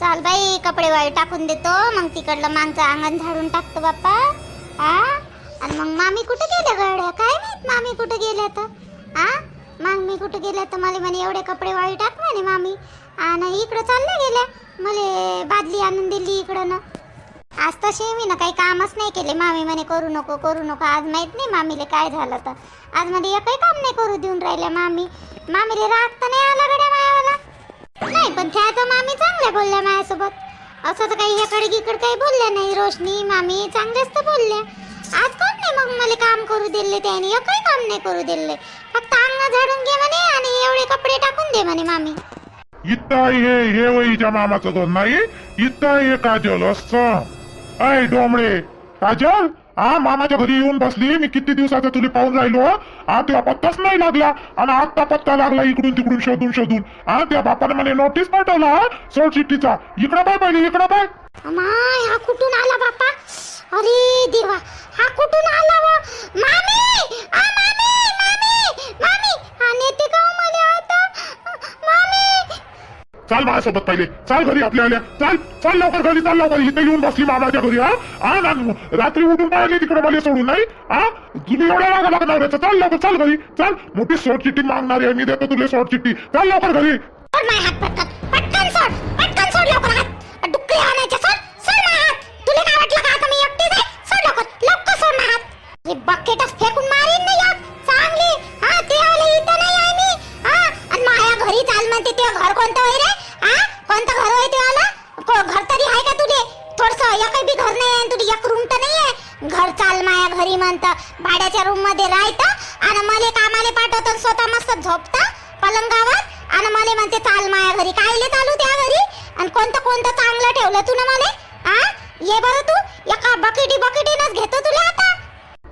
चाल बाई कपडे वाळी टाकून देतो. मग तिकडलं मागचं अंगण झाडून टाकतो बाप्पा. आ? आणि मग मामी कुठे गेल्या गड्या काय माहीत मामी कुठे गेल्या तर? आ? मग मी कुठे गेल्या तर मला म्हणे एवढे कपडे वाळी टाक म्हणे मामी. आणि इकडं चालल्या गेल्या. मला बादली आणून दिली इकडं ना आज तशी मी ना काही कामच नाही केले. मामी म्हणे करू नको करू नको. आज माहीत नाही मामीले काय झालं तर. आज मध्ये एकही काम नाही करू देऊन राहिल्या मामी. मामीले राग तर नाही आला गड्या मायावाला. नाही पण त्या तर मामी चांगल्या बोलल्या माझ्यासोबत. असं तर काही याकडे इकडे काही बोलल्या नाही. रोशनी मामी चांगल्याच तर बोलल्या. आज कोण नाही मग मला काम करू दिले त्याने काही काम नाही करू दिले. फक्त अंग झाडून घे म्हणे आणि एवढे कपडे टाकून दे म्हणे मामी. इथं हे हे वहीच्या मामाचं दोन नाही. इथं हे काजल असं. अय डोमडे काजल? हा मामाच्या घरी येऊन बसली. मी किती दिवसाचा तुला पाहून राहिलो हा? त्या पत्ताच नाही लागला. आणि आता पत्ता लागला इकडून तिकडून शोधून शोधून. हा त्या बापाने मला नोटीस पाठवला सोड चिठ्ठीचा. इकडं पाय पहिले इकडं पाय. अमाय हा कुठून आला बापा अरे देवा हा कुठून आला व? मामी मामी मामी हा नेते का हो मला आता मामी चाल माझ्यासोबत पहिले. चाल घरी आपल्या आल्या. चाल चाल लवकर घरी चाल लवकर. इथे येऊन बसली मामाच्या घरी हा? हा ना रात्री उठून पाहिली तिकडे मला सोडून नाही? हा? तुम्ही एवढ्या रागा लागणार याचा चाल लवकर चाल घरी. चाल मोठी शॉर्ट चिठ्ठी मागणार आहे. मी देतो तुला शॉर्ट चिठ्ठी चाल लवकर घरी. पटकन. पटकन सोड. पटकन सोड लवकर हात. डुक्करी आणायचे सोड. बरं तू? एका बकेटी बकेटीनच घेतो तुला आता.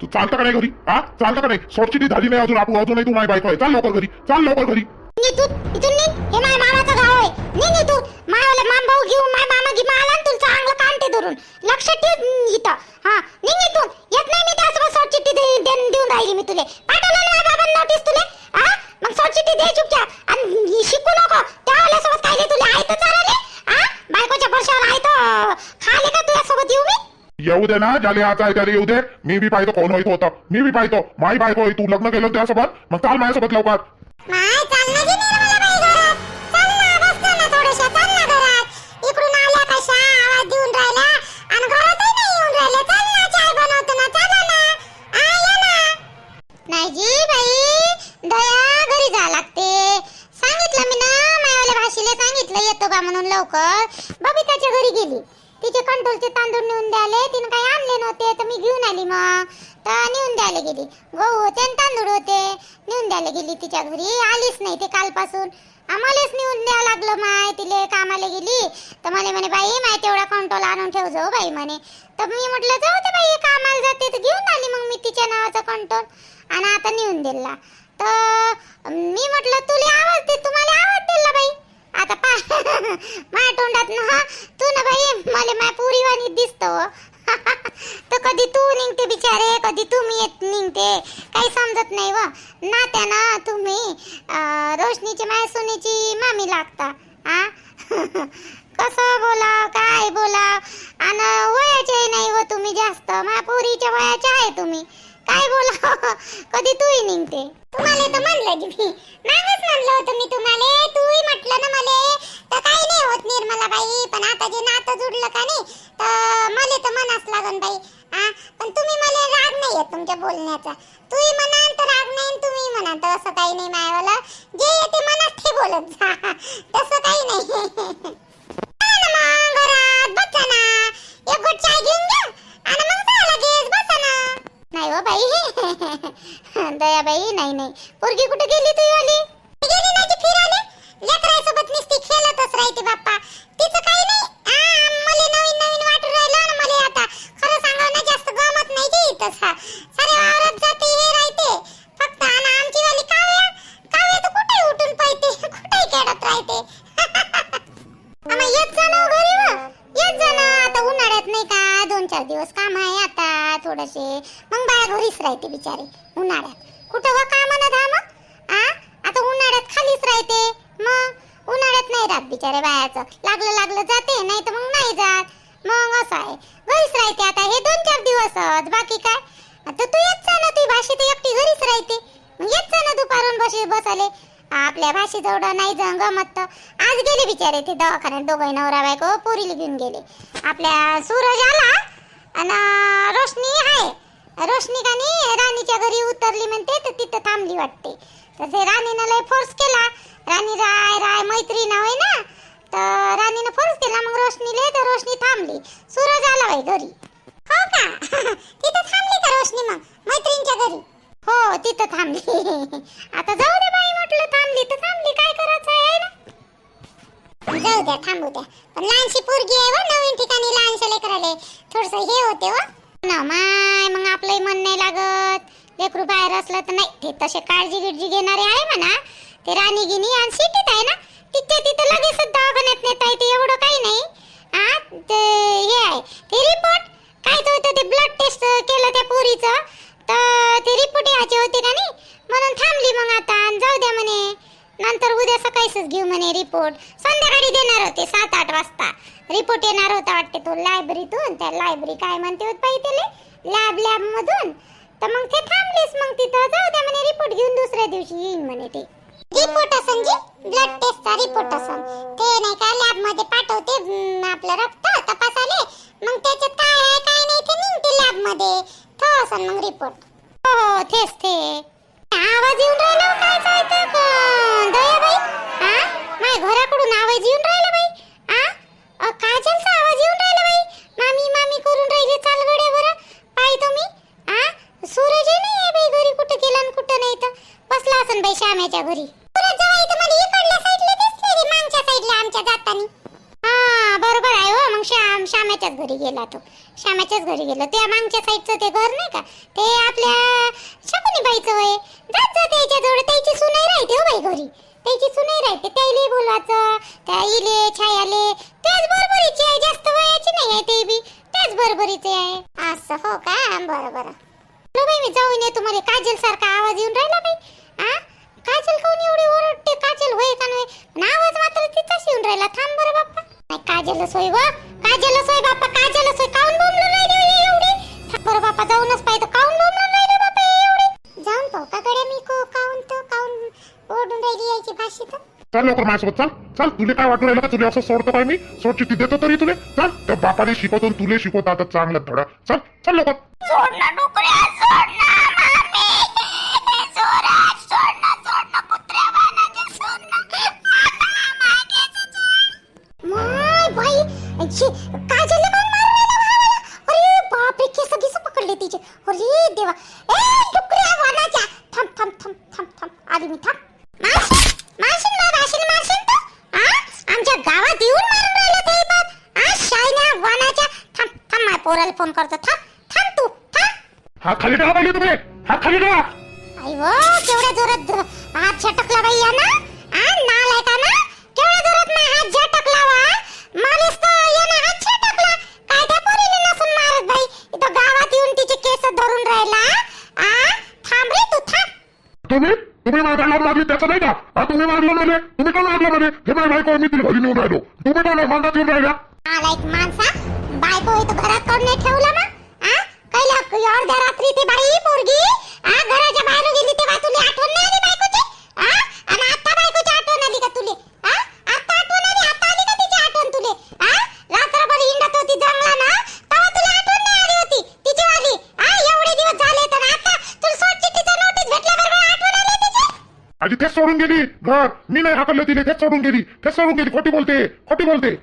तू चालतं का नाही घरी? हा? चालतं का नाही? चिठ्ठी झाली नाही अजून आपण अजूनही तू माझी बायको आहे. चाल लवकर घरी. चाल लवकर घरी. निघ इथून निघ. हे माझ्या मामाचं गाव आहे. निघ इथून. मायावाला मामभाऊ घेऊन माय मामा घे मला आणि तुला चांगलं कांटे धरून. लक्ष ठेव इथं. हा निघ इथून. येत नाही मी त्यासोबत सोड चिठ्ठी दे- देऊन देऊन राहिली मी तुले. पाठवलं ना माझ्या बाबांनी नोटीस तुले? हा? मग सोड चिठ्ठी दे चुपचाप. आणि शिकू नको. त्या सोबत काय तुले आहे तर चालले बायकोच्या वर्षावर आहे तर खाले का तुझ्यासोबत येऊ मी? येऊ दे ना ज्याला याचा आहे त्याला येऊ दे. मी बी पाहतो कोण होईत होतं. मी बी पाहतो. माई बायको आहे तू लग्न केलं त्यासोबत? मग चाल माझ्यासोबत लवकर. माय चाल आता येतो का म्हणून लवकर? बबिताच्या घरी गेली. तिचे कंट्रोलचे तांदूळ नेऊन द्याले तिने काही आणले नव्हते तर मी घेऊन आली मग. तर नेऊन द्यायला गेली. गहू होते आणि तांदूळ होते. नेऊन द्यायला गेली तिच्या घरी. आलीच नाही ते कालपासून. आम्हालाच नेऊन द्यावं लागलं माय तिले कामाला गेली. तर म्हणे म्हणे बाई माय तेवढा कंट्रोल आणून ठेव जाऊ हो बाई म्हणे. तर मी म्हटलं जाऊ दे बाई कामाला जाते तर घेऊन आली मग मी तिच्या नावाचा कंट्रोल आणि आता नेऊन दिला. तर मी म्हटलं तुला आवाज दे तुम्हाला आवाज दिला बाई? आता पा. माझ्या तोंडात ना तू ना बाई मला माय पुरीवाणी दिसतो. तर कधी तू निघते बिचारे कधी तुम्ही येत निघते. काही समजत नाही व. ना त्याना तुम्ही रोशनीची माय सुनीची मामी लागता आ? कसं बोला काय बोला आणि वयाचे नाही व तुम्ही जास्त. माझ्या पोरीच्या वयाचे आहे तुम्ही. काय बोला कधी तूही निघते. तुम्हाला तर म्हणलं की मी. मागच म्हणलं होतं मी तुम्हाला. तूही म्हटलं ना मले. तर काही नाही होत निर्मला बाई. पण आता जे नातं जुडलं का नाही तर मला तर मनाच लागन बाई. हा पण तुम्ही मला राग नाही येत तुमच्या बोलण्याचा. तूही म्हणाल तर राग नाही तुम्ही म्हणाल. तर असं काही नाही मायवाला. जे येते मनात ते बोलत जा. तसं काही नाही. घरात. बसा ना. एक घोट चाय घेऊन घ्या आणि मग नाही हो बाई. दयाबाई नाही नाही. पोरगी कुठे गेली तू वाली गेली नाही ती फिरायला. लेकरासोबत नुसती खेळतच राहते बाप्पा. तिचं काही नाही. आ, मला नवीन नवीन वाटू राहिलं आणि मला आता. खरं सांगावं ना जास्त गमत नाही की इथं सा- सारे वावरात जात हे राहते फक्त आणि आमची वाली काव्या काव्या तर कुठे उठून पाहते कुठे खेळत राहते आम्हा येत जा ना हो घरी व येत जा ना आता उन्हाळ्यात नाही का दोन चार दिवस काम आहे आता थोडेसे मग बाया घरीच राहते बिचारे उन्हाळ्यात. कुठं हो काम ना धाम आ? आता उन्हाळ्यात खालीच राहते. मग? उन्हाळ्यात नाही राहत बिचारे बायाचं लागलं लागलं जाते नाही तर मग नाही जात. मग असं आहे. घरीच राहते आता. हे दोन चार दिवसच. बाकी काय? आता तू येत जा ना तुझी भाषी तर एकटी घरीच राहते. मग येत जा ना दुपारून बसे बसले आपल्या भाषी जवळ नाही जंग गमत. आज गेले बिचारे ते दवाखान्यात. दोघं नवरा बायको पोरीला घेऊन गेले. आपल्या सूरज आला आणि रोशनी आहे. रोशनी नाही राणीच्या घरी उतरली म्हणते तर तिथं थांबली वाटते. तसे राणीनं लय फोर्स केला राणी राय राय मैत्री नाव आहे ना तर राणीनं फोर्स केला मग रोशनीले तर रोशनी थांबली. सूरज आला बाई घरी. हो का? तिथं थांबली का रोशनी मग? मैत्रिणीच्या घरी? हो तिथं थांबली. आता जाऊ दे बाई म्हटलं थांबली तर थांबली काय करायचं आहे ना? जाऊ द्या थांबू द्या. पण लहानशी पोरगी आहे व नवीन ठिकाणी लहानशा लेकराले थोडस हे होते व ना माय मग आपलंही मन नाही लागत लेकरू बाहेर असलं तर नाही ते तसे काळजी गिळजी घेणारे आहे म्हणा ते राणी गिनी आणि सिटीत आहे ना तिथे तिथं लगेच दवाखान्यात नेता येते एवढं काही नाही आ ते हे आहे ते रिपोर्ट काय तो होतं ते ब्लड टेस्ट केलं त्या पोरीचं तर ते रिपोर्ट यायचे होते का नाही म्हणून थांबली मग आता आणि जाऊ द्या म्हणे नंतर उद्या सकाळीच घेऊ म्हणे रिपोर्ट संध्याकाळी देणार होते सात आठ वाजता. रिपोर्ट येणार होता वाटते तो लायब्ररीतून त्या लायब्ररी काय म्हणते होत पाहिजे लॅब लॅब मधून. तर मग ते थांबलेच मग तिथं. जाऊ द्या म्हणे रिपोर्ट घेऊन दुसऱ्या दिवशी येईन म्हणे ते. रिपोर्ट असन जी ब्लड टेस्टचा रिपोर्ट असन ते नाही का लॅबमध्ये पाठवते आपलं रक्त तपासाले मग त्याच्यात काय आहे काय नाही ते निघते लॅबमध्ये. तो असन मग रिपोर्ट हो हो तेच ते. आवाज येऊन राहिला हो, काय काय चालतं कोण दयाबाई हा माझ्या घराकडून आवाज येऊन राहिला बाई हा अ, काजलचा आवाज येऊन राहिला बाई मामी मामी करून राहिले चाल गड्या बरं पाय तुम्ही हा सूरज नाही आहे बाई घरी कुठं गेला आणि कुठं नाही तर बसला असन बाई श्यामेच्या घरी सूरज जवळ इथं मला इकडल्या साईडला दिसले रे मागच्या साईडला आमच्या जातानी हा बरोबर आहे हो मग श्याम श्यामाच्याच घरी गेला तो श्यामाच्याच घरी गेला त्या मागच्या साईडचं ते घर नाही का ते आपल्या शकुनी बाईचं वय जात जात याच्या जवळ त्याची सुनाई राहते हो बाई घरी त्याची सुनाई राहते त्याईले बोलवायचं त्याईले छायाले. त्याच बरोबरीची आहे जास्त वयाची नाही आहे ते बी. त्याच बरोबरीचे आहे. असं हो का? बरं बरं. लो बाई मी जाऊन येतो मला काजल सारखा आवाज येऊन राहिला बाई. हा काजल कोण एवढी ओरडते? काजल होय का नाही? पण आवाज मात्र तिथंच येऊन राहिला. थांब बरं बाप्पा. नाही काजल सोय व काजल सोय बाप्पा. काजल सोय काऊन बोंबलून राहिले हो एवढी? बरं बाप्पा. जाऊनच पाहिजे. काऊन बोंबलून राहिले बाप्पा जाऊन पाहू का गड्या मी को काऊन तो काऊन ओरडून राहिली यायची भाषी तर? चल लवकर माझ्यासोबत चल. चल तुला काय वाटून राहिलं का तुला असं सोडतो काय मी? सोड चिठ्ठी देतो तरी तुले. चल त्या बापाने शिकवतो आणि तुले शिकवतो आता चांगलं धडा. चल चल लवकर. सोड ना डुकऱ्या सोड ना! पोराला फोन करतो. थांब थांब तू थांब. हा खाली ठेवा पाहिजे तुम्ही. हा खाली ठेवा. आई वो केवढ्या जोरात हात झटकला बाई या ना. आ नालाय का ना? केवढ्या जोरात ना हात झटकला वा. माणूस तर यानं हात झटकला. काय त्या पोरीने नसून मारत बाई. इथं गावात येऊन तिचे केस धरून राहिला. आ थांब रे तू थांब. तुम्ही तुम्ही गालावर लागली त्याचं नाही का? हा तुम्ही मारलं मला तुम्ही का मारलं मला हे माझ्या बायको मी तिला घरी नेऊन राहिलो. तुम्ही का मांगात येऊन राहिला? आलायक माणसा. बायको इथं घरात कोण नाही ठेवलं ना? आ? कैला अर्ध्या रात्री ती बाई पोरगी आ घराच्या बाहेर गेली तेव्हा तुला आठवण नाही आली बायकोची? आ? आणि आता बायकोची आठवण आली का तुले? आ? आता आठवण आली? आता आली का तिची आठवण तुले? आ? रात्रभर हिंडत होती जंगला ना तेव्हा तुला आठवण नाही आली होती तिची वाली. आ एवढे दिवस झाले तर आता तुला सोड चिठ्ठीचा नोटीस भेटल्याबरोबर आठवण आली तिची? आधी तेच सोडून गेली. घर. मी नाही हाकललं तिने तेच सोडून गेली. तेच सोडून गेली. खोटी बोलते खोटी बोलते.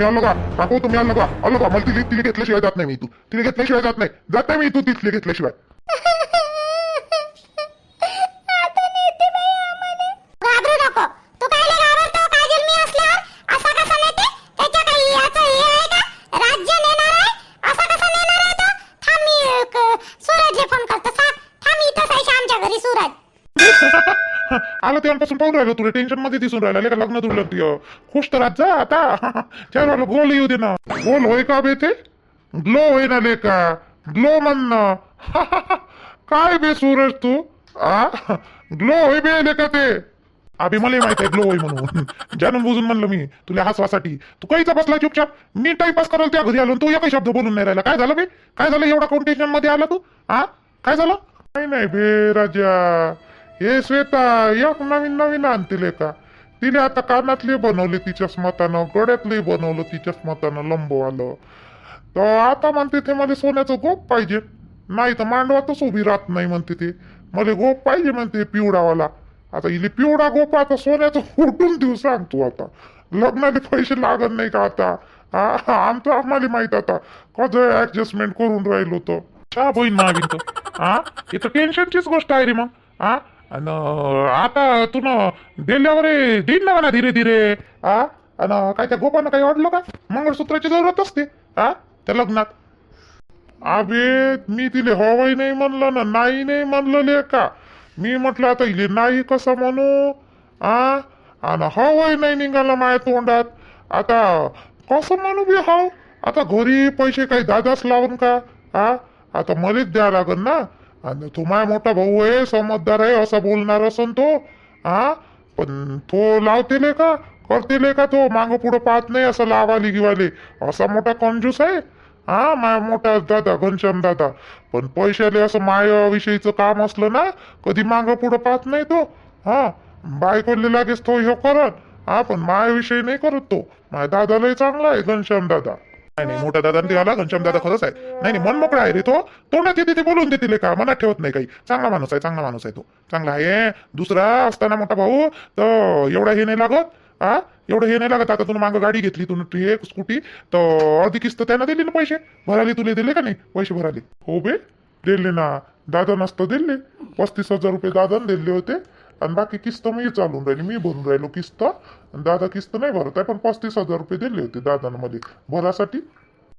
तुम्ही आलो का? काकू तुम्ही आलो का? आलो का? मला तिला तिला घेतल्याशिवाय जात नाही मी तू तिला घेतल्याशिवाय जात नाही. जात नाही मी तू तिथले घेतल्याशिवाय. आलं तेव्हापासून पाहून राहिलो. तुला टेन्शनमध्ये दिसून राहिला. का लग्न तुला तुझं. खुश तर राहत जा आता. चार गोल येऊ दे ना. गोल होय का बे ते ग्लो होय ना लेका ग्लो म्हणणं काय बे सूरज तू? आ? ग्लो होय बे लेका ते? अभि मला माहीत आहे ग्लो होय म्हणून. जाणून बुजून म्हणलं मी तुला हसवासाठी. तू काहीचा बसला चुपचाप? मी टाइमपास करायला त्या घरी आलो तू एकही शब्द बोलून नाही राहिला. काय झालं बे? काय झालं? एवढा कोण टेन्शनमध्ये आला तू? आ? काय झालं? नाही नाही बे राजा. हे श्वेता एक नवीन नवीन आणतील का? तिने आता कानातले बनवले तिच्या स्मतानं गड्यातले बनवलं तिच्या स्मतानं लंबवालं. तर आता म्हणते ते मला सोन्याचं गोप पाहिजे. नाही तर मांडवातच उभी राहत नाही म्हणते ते. मला गोप पाहिजे म्हणते पिवडावाला. आता इले पिवडा गोप आता सोन्याचं उठून देऊ सांग तू आता. लग्नाले पैसे लागत नाही का आता? हा आमचं आम्हाला माहीत आता. कसं ऍडजस्टमेंट करून राहिलो होतो चहा बहीण मावीन तर हा इथं टेन्शनचीच गोष्ट आहे रे मग. हा आणि आता तू गेल्यावर दिल्यावर देईन ना म्हणा धीरे धीरे आ? आणि काय त्या गोपानं काही वाटलं का? मंगळसूत्राची जरूरत असते हा त्या लग्नात. अबे मी तिले हवाई नाही म्हणलं ना नाही नाही म्हणलं ले का मी म्हटलं आता इले नाही कसं म्हणू? आ? आणि हवाई नाही निघाला माझ्या तोंडात. आता कसं म्हणू बी हाव? आता घरी पैसे काही दादाच लावून का? आ? आता मलाच द्या लागन ना. आणि तो माझा मोठा भाऊ आहे समजदार आहे असा बोलणार असन तो. हा पण तो लावतेले का? करतेले का तो? मागं पुढं पाहत नाही असं लावाली गिवाले. असा मोठा कंजूस आहे? हा माया मोठा दादा घनश्याम दादा. पण पैशाले असं मायाविषयीचं काम असलं ना कधी मागं पुढं पाहत नाही तो. हा? बायकोले लागेच तो हे करत हा? पण मायाविषयी नाही करत तो. माझ्या दादालाही चांगला आहे घनश्याम दादा. नाही नाही मोठा दादा ते आला घनश्याम दादा खरंच आहे. नाही नाही मन मोकळा आहे रे तो. तोंडात येते ते बोलून देतील का मनात ठेवत नाही काही. चांगला माणूस आहे चांगला माणूस आहे तो. चांगला आहे. दुसरा असताना मोठा भाऊ तर एवढा हे नाही लागत हा एवढं हे नाही लागत. आता तुला मागं गाडी घेतली तू हे स्कूटी तर अर्धी किस्त त्यानं दिली ना पैसे. भराले तुले दिले का नाही? पैसे भराले. हो बे दिले ना. दादा नसतं दिले. पस्तीस हजार रुपये दादाने दिले होते. आणि बाकी किस्त मी चालून राहिली मी भरून राहिलो किस्त. आणि दादा किस्त नाही भरत आहे पण पस्तीस हजार रुपये दिले होते दादानं मध्ये भरासाठी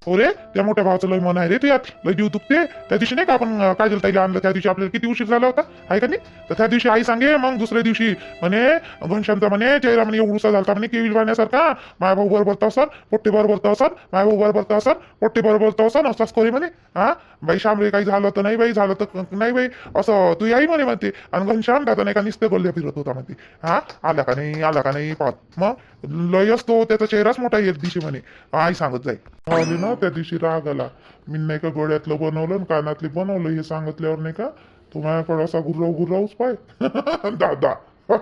हो रे त्या मोठ्या भावाचं लय मन आहे रे तुझ्यात लय जीव दुखते. त्या दिवशी नाही का आपण काजल ताईला आणलं त्या दिवशी आपल्याला किती उशीर झाला होता? आहे का नाही? तर त्या दिवशी आई सांगे मग दुसऱ्या दिवशी म्हणे घनश्यामचा म्हणे चेहरा म्हणे एवढूसा झाला म्हणे केविल बाण्यासारखा माय भाऊ बरोबर तर असन पोट्टे बरोबर सर असन माय भाऊ बरोबर तर असन पोट्टे बरोबर सर असन असंच म्हणे. हा? बाई शामरे काही झालं तर नाही बाई झालं तर नाही बाई. असं तू आई म्हणे म्हणते. आणि घनश्याम दादा नाही का निसते बोलले फिरत होता म्हणते. हा? आला का नाही? आला का नाही? पाहत. मग लय असतो त्याचा चेहराच मोठा येत दिवशी म्हणे. आई सांगत जाई आली ना त्या दिवशी राग आला. मी नाही का गळ्यातलं बनवलं आणि कानातले बनवलं हे सांगितल्यावर नाही का तो माझ्याकडे असा गुर्राव गुर्रावच पाय. दादा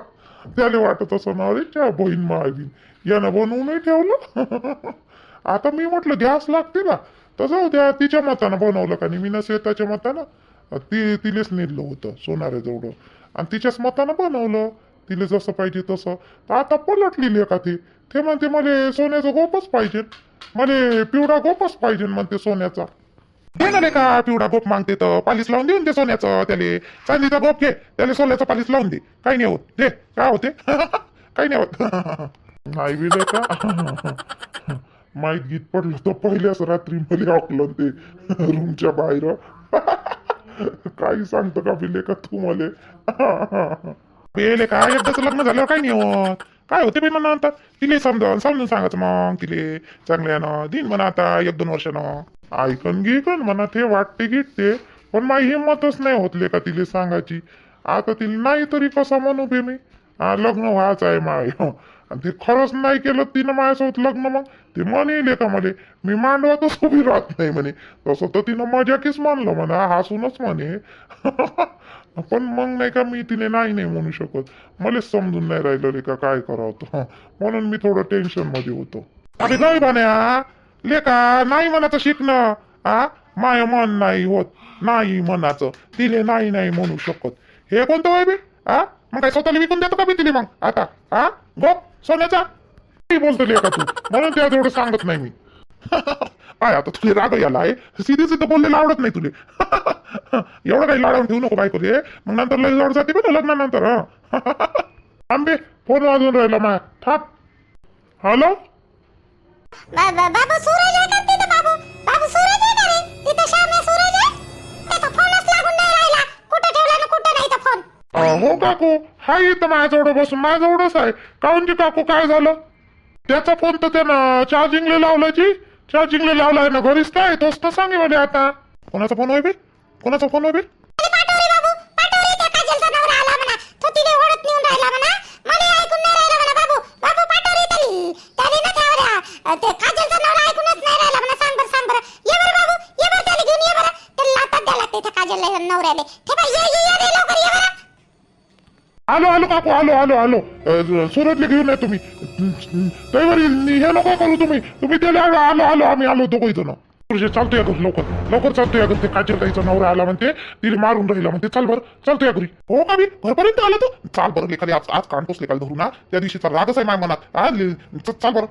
त्याला वाटत असं ना अरे च्या बहीण महावीन यानं बनवूनही ठेवलं. आता मी म्हटलं गॅस लागते ना. तर जाऊ द्या तिच्या मतानं बनवलं का नाही? मी ना शेताच्या मतानं. ती तिलेच नेलं होतं सोनाऱ्याजवळ आणि तिच्याच मतानं बनवलं. तिला जसं पाहिजे तसं. तर आता पलटलेली का ती? ते म्हणते मला सोन्याचं गोपच पाहिजे. मला पिवळा गोपच पाहिजे म्हणते सोन्याचा. दे ना का पिवळा गोप? मागते तर. पालीस लावून देऊन दे सोन्याचं त्याले. चांदीचा गोप घे. त्याला सोन्याचं पालीस लावून दे. काही नाही होत. दे. काय होते काही नाही होत. नाही बिले का? माहीत गीत पडलं तर पहिल्याच रात्री मला ऑकलं ते. रूमच्या बाहेर. काही सांगतो का विले का तू मले? बेले काय एकदाच लग्न झाल्यावर काय नाही होत काय होते बे म्हणा आता? तिले समजावून समजून सांगायचं मग तिले. चांगल्यानं. दिन म्हणा आता एक दोन वर्षानं. ऐकन घे म्हणा ते वाटते गिटते. ते पण माझी हिंमतच नाही होतले का तिले सांगायची. आता तिला नाही तरी कसं म्हणू बे मी? हा लग्न व्हायचं आहे माय. आणि ते खरंच नाही केलं तिनं माझ्यासोबत लग्न मग? ते म्हणेल का म्हणे मी मांडवातच उभी राहत नाही म्हणे. तसं तर तिनं मजाकीच मानलं म्हणा हसूनच म्हणे. पण मग नाही का मी तिने नाही नाही म्हणू शकत. मलाच समजून नाही राहिलं रे का काय करावं तर. म्हणून मी थोडं टेन्शनमध्ये होतो. अरे नाही म्हण्या लेका नाही म्हणाचं शिकणं. आ माय मन नाही होत नाही मनाचं तिने नाही नाही म्हणू शकत. हे कोणतं वय बे? आ मग काय स्वतःला विकून देतो का मी तिने मग? आता हा गो सोन्याचा. काही बोलतो लेका तू. म्हणून त्या तेवढं सांगत नाही मी. काय आता तुला राग याला आहे. सिधी सिद्ध बोललेलं आवडत नाही तुले. एवढं काही लाडावून ठेवू नको बायको रे. मग नंतर लय जोड जाते बरं लग्नानंतर हं. आंबे फोन वाजून राहिला माया. थाप हॅलो? बा- बा- बाबू सूरज आहे का तिथं बाबू? बाबू सूरज आहे का रे? तिथं श्याम आहे सूरज आहे? त्याचा फोनच लागून नाही राहिला. कुठं ठेवला ना कुठं नाही तर फोन अं, हो काकू हाय इथं माझ्याजवळ बसून. माझ्याजवळच आहे. काहून की काकू काय झालं? त्याचा फोन तर त्यानं चार्जिंगला लावला जी. चार्जिंगला लावला ना घरीच काय तोच तर सांगे म्हणे आता. कोणाचा फोन होईल कोणाचा फोन होईल बाबू ते नवऱ्याले हे बाई ये ये ये रे लवकर ये बरं आलो आलो काकू आलो आलो आलो सुरतले घेऊन या तुम्ही तैवारी हे नको करू तुम्ही तुम्ही त्याला आलो आलो आलो आम्ही आलो दोघं इथं ना चालतो या घरी लवकर लवकर चालतो या घरी ते काजल ताईचा नवरा आला म्हणते तिने मारून राहिला म्हणते चाल बरं चालतो या घरी हो का मी घरपर्यंत आला तो चाल बरं लेखाली आज आज कान लेखाली धरू ना त्या दिवशीचा रागच आहे माझ्या मनात चाल बरं